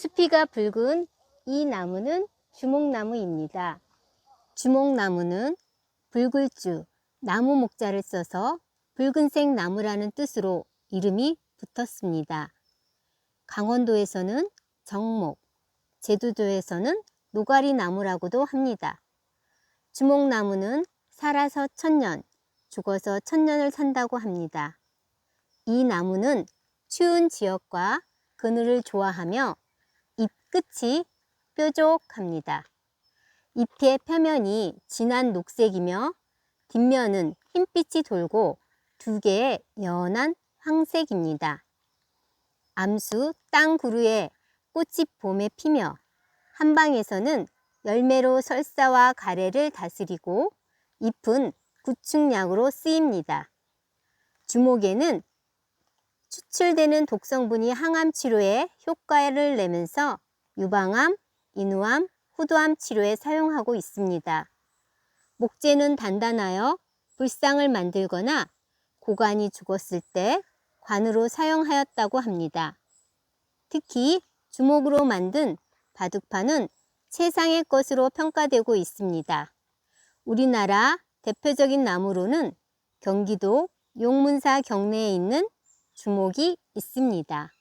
수피가 붉은 이 나무는 주목나무입니다. 주목나무는 붉을주, 나무 목자를 써서 붉은색 나무라는 뜻으로 이름이 붙었습니다. 강원도에서는 정목, 제주도에서는 노가리 나무라고도 합니다. 주목나무는 살아서 천년, 죽어서 천년을 산다고 합니다. 이 나무는 추운 지역과 그늘을 좋아하며 잎 끝이 뾰족합니다. 잎의 표면이 진한 녹색이며 뒷면은 흰빛이 돌고 두 개의 연한 황색입니다. 암수 땅구루에 꽃이 봄에 피며 한방에서는 열매로 설사와 가래를 다스리고 잎은 구충약으로 쓰입니다. 주목에는 추출되는 독성분이 항암 치료에 효과를 내면서 유방암, 인후암, 후두암 치료에 사용하고 있습니다. 목재는 단단하여 불상을 만들거나 고관이 죽었을 때 관으로 사용하였다고 합니다. 특히 주목으로 만든 바둑판은 최상의 것으로 평가되고 있습니다. 우리나라 대표적인 나무로는 경기도 용문사 경내에 있는 주목이 있습니다.